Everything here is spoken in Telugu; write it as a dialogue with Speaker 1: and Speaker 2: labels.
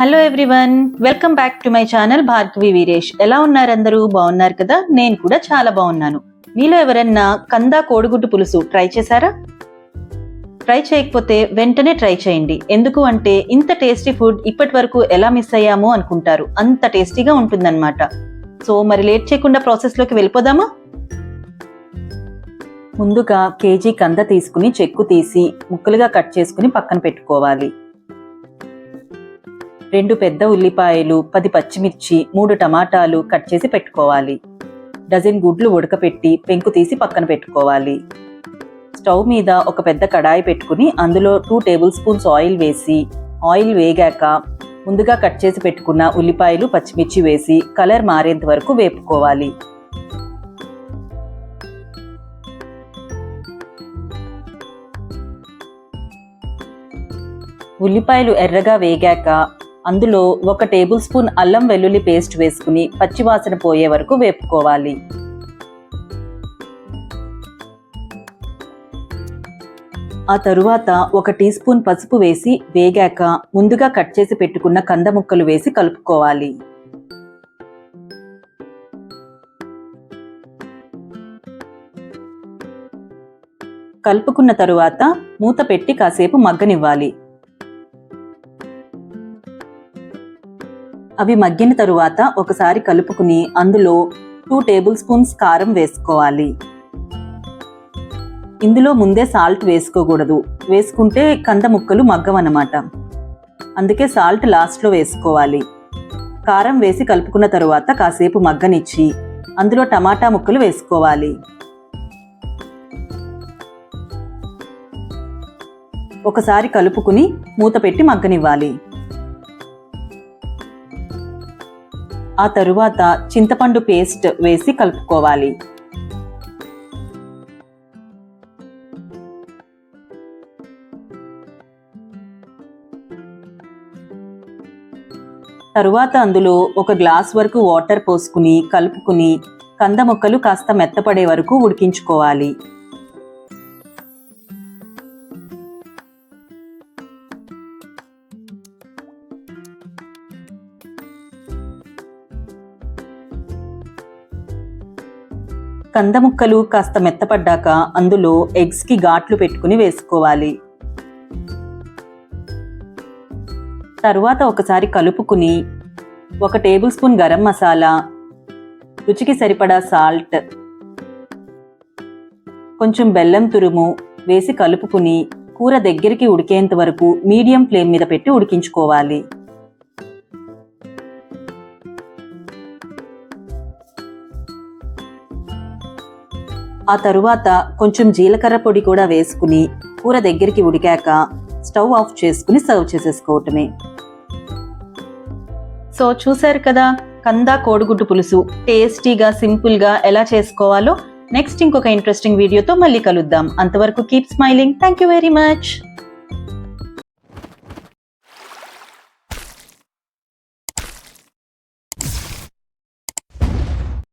Speaker 1: Hello everyone welcome back to my channel Bhargavi Veeresh ఎలా ఉన్నారు అందరూ? బాగున్నారు కదా? నేను కూడా చాలా బాగున్నాను. మీలో ఎవరన్నా కందా కోడిగుడ్డు పులుసు ట్రై చేశారా? ట్రై చేయకపోతే వెంటనే ట్రై చేయండి. ఎందుకు అంటే ఇంత టేస్టీ ఫుడ్ ఇప్పటి వరకు ఎలా మిస్ అయ్యామో అనుకుంటారు. అంత టేస్టీగా ఉంటుందన్నమాట. సో మరి లేట్ చేయకుండా ప్రాసెస్లోకి వెళ్ళిపోదామా? ముందుగా కేజీ కంద తీసుకుని చెక్కు తీసి ముక్కలుగా కట్ చేసుకుని పక్కన పెట్టుకోవాలి. రెండు పెద్ద ఉల్లిపాయలు పది పచ్చిమిర్చి మూడు టమాటాలు కట్ చేసి పెట్టుకోవాలి. డజన్ గుడ్లు ఉడకపెట్టి పెంకు తీసి పక్కన పెట్టుకోవాలి. స్టవ్ మీద ఒక పెద్ద కడాయి పెట్టుకుని అందులో టూ టేబుల్ స్పూన్స్ ఆయిల్ వేసి ఆయిల్ వేగాక ముందుగా కట్ చేసి పెట్టుకున్న ఉల్లిపాయలు పచ్చిమిర్చి వేసి కలర్ మారేంత వరకు వేపుకోవాలి. ఉల్లిపాయలు ఎర్రగా వేగాక అందులో ఒక టేబుల్ స్పూన్ అల్లం వెల్లుల్లి పేస్ట్ వేసుకుని పచ్చివాసన పోయే వరకు వేపుకోవాలి. ఆ తరువాత ఒక టీ స్పూన్ పసుపు వేసి వేగాక ముందుగా కట్ చేసి పెట్టుకున్న కంద ముక్కలు వేసి కలుపుకోవాలి. కలుపుకున్న తరువాత మూత పెట్టి కాసేపు మగ్గనివ్వాలి. అవి మగ్గిన తరువాత ఒకసారి కలుపుకుని అందులో టూ టేబుల్ స్పూన్స్ కారం వేసుకోవాలి. ఇందులో ముందే సాల్ట్ వేసుకోకూడదు. వేసుకుంటే కంద ముక్కలు మగ్గవన్నమాట. అందుకే సాల్ట్ లాస్ట్లో వేసుకోవాలి. కారం వేసి కలుపుకున్న తరువాత కాసేపు మగ్గనిచ్చి అందులో టమాటా ముక్కలు వేసుకోవాలి. ఒకసారి కలుపుకుని మూత పెట్టి మగ్గనివ్వాలి. ఆ తరువాత చింతపండు పేస్ట్ వేసి కలుపుకోవాలి. తరువాత అందులో ఒక గ్లాస్ వరకు వాటర్ పోసుకుని కలుపుకుని కంద ముక్కలు కాస్త మెత్తపడే వరకు ఉడికించుకోవాలి. కంద ముక్కలు కాస్త మెత్తపడ్డాక అందులో ఎగ్స్కి ఘాట్లు పెట్టుకుని వేసుకోవాలి. తరువాత ఒకసారి కలుపుకుని ఒక టేబుల్ స్పూన్ గరం మసాలా రుచికి సరిపడా సాల్ట్ కొంచెం బెల్లం తురుము వేసి కలుపుకుని కూర దగ్గరికి ఉడికేంత వరకు మీడియం ఫ్లేమ్ మీద పెట్టి ఉడికించుకోవాలి. ఆ తరువాత కొంచెం జీలకర్ర పొడి కూడా వేసుకుని కూర దగ్గరికి ఉడికాక స్టవ్ ఆఫ్ చేసుకుని సర్వ్ చేసేసుకోవటమే. సో చూశారు కదా కందా కోడిగుడ్డు పులుసు టేస్టీగా సింపుల్గా ఎలా చేసుకోవాలో? నెక్స్ట్ ఇంకొక ఇంట్రెస్టింగ్ వీడియోతో మళ్ళీ కలుద్దాం. అంతవరకు keep smiling thank you very much